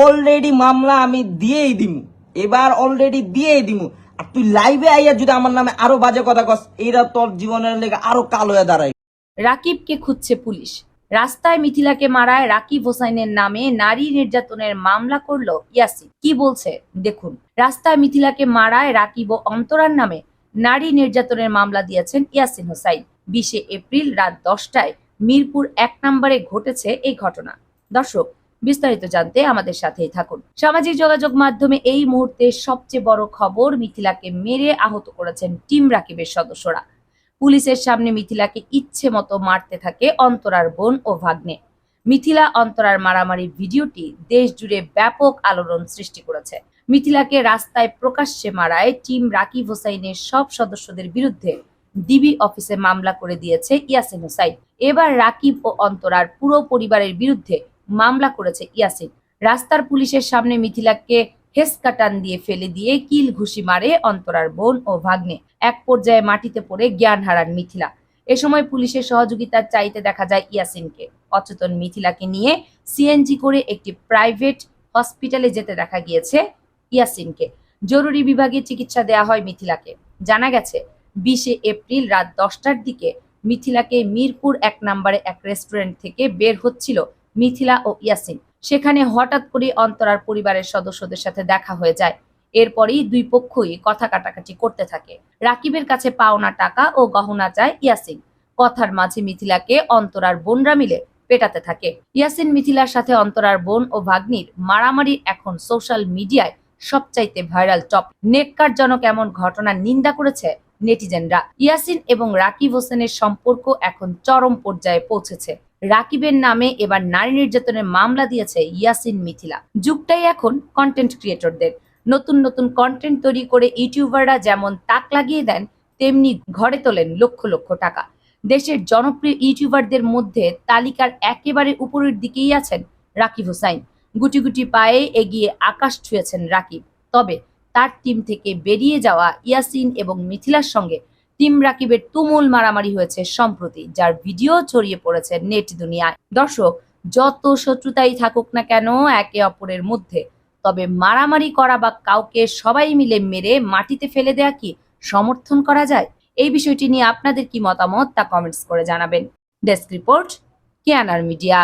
Already মামলা আমি দিয়েই দিমু। এবার অলরেডি দিয়েই দিমু। আর তুই লাইভে আইয়া যদি আমার নামে আরও বাজে কথা কস এইটা তোর জীবনের লেগে আরও কালো হয়ে দাঁড়াই রাকিবকে খুঁজছে পুলিশ। রাস্তায় মিথিলাকে মারায় রাকিব হোসাইনের নামে নারী নির্যাতনের মামলা করল ইয়াসিন। কি বলছে? দেখুন। রাস্তায় মিথিলাকে মারায় রাকিব ও অন্তরার নামে নারী নির্যাতনের মামলা দিয়েছেন ইয়াসিন হোসাইন। বিশে এপ্রিল রাত দশটায় মিরপুর এক নম্বরে ঘটেছে এই ঘটনা। দর্শক বিস্তারিত জানতে আমাদের সাথেই থাকুন। সামাজিক যোগাযোগ মাধ্যমে এই মুহূর্তে সবচেয়ে বড় খবর মিথিলাকে মেরে আহত করেছেন টিম রাকিবের সদস্যরা। পুলিশের সামনে মিথিলাকে ইচ্ছে মতো মারতে থাকে অন্তরার বোন ও ভাগ্নে। মিথিলা অন্তরার মারামারি ভিডিওটি দেশ জুড়ে ব্যাপক আলোড়ন সৃষ্টি করেছে। মিথিলাকে রাস্তায় প্রকাশ্যে মারায় টিম রাকিব হোসাইনের সব সদস্যদের বিরুদ্ধে ডিবি অফিসে মামলা করে দিয়েছে ইয়াসিন হোসাইন। এবার রাকিব ও অন্তরার পুরো পরিবারের বিরুদ্ধে মামলা করেছে ইয়াসিন। রাস্তার পুলিশের সামনে মিথিলাকে হেসকাটান দিয়ে ফেলে দিয়ে কিল ঘুষি মারে অন্তরার বোন ও ভাগ্নে। এক পর্যায়ে মাটিতে পড়ে জ্ঞান হারান মিথিলা। এ সময় পুলিশের সহযোগিতা চাইতে দেখা যায় ইয়াসিনকে। অচেতন মিথিলাকে নিয়ে সিএনজি করে একটি প্রাইভেট হসপিটালে যেতে দেখা গিয়েছে ইয়াসিনকে। জরুরি বিভাগে চিকিৎসা দেওয়া হয় মিথিলাকে। জানা গেছে, বিশে এপ্রিল রাত দশটার দিকে মিথিলাকে মিরপুর এক নম্বরে এক রেস্টুরেন্ট থেকে বের হচ্ছিল মিথিলা ও ইয়াসিন। সেখানে হঠাৎ করে অন্তরার পরিবারের সদস্যদের সাথে দেখা হয়ে যায়। এরপরই দুই পক্ষই কথা কাটাকাটি করতে থাকে। রাকিবের কাছে পাওনা টাকা ও গহনা চায় ইয়াসিন। কথার মাঝে মিথিলাকে অন্তরার বোনরা মিলে পেটাতে থাকে। ইয়াসিন মিথিলার সাথে অন্তরার বোন ও ভাগ্নির মারামারি এখন সোশ্যাল মিডিয়ায় সবচাইতে ভাইরাল টপ। নেককারজনক এমন ঘটনার নিন্দা করেছে নেটিজেনরা। ইয়াসিন এবং রাকিব হোসেনের সম্পর্ক এখন চরম পর্যায়ে পৌঁছেছে। রাকিবের নামে এবার নারী নির্যাতনের মামলা দিয়েছে ইয়াসিন মিথিলা। যুগটাই এখন কন্টেন্ট ক্রিয়েটরদের নতুন নতুন কন্টেন্ট তৈরি করে ইউটিউবাররা যেমন তাক লাগিয়ে দেন, তেমনি ঘরে তোলেন লক্ষ লক্ষ টাকা। দেশের জনপ্রিয় ইউটিউবারদের মধ্যে তালিকার একেবারে উপরের দিকেই আছেন রাকিব হোসাইন। গুটি গুটি পায়ে এগিয়ে আকাশ ছুঁয়েছেন রাকিব। তবে তার টিম থেকে বেরিয়ে যাওয়া ইয়াসিন এবং মিথিলার সঙ্গে টিম রাকিবের তুমুল মারামারি হয়েছে সম্প্রতি, যার ভিডিও ছড়িয়ে পড়েছে নেট দুনিয়ায়। দর্শক, যত শত্রুতাই থাকুক না কেন, একে অপরের মধ্যে। তবে মারামারি করা বা কাউকে সবাই মিলে মেরে মাটিতে ফেলে দেয়া কি সমর্থন করা যায়? এই বিষয়টি নিয়ে আপনাদের কি মতামত তা কমেন্টস করে জানাবেন। ডেস্ক রিপোর্ট কেয়ানার মিডিয়া।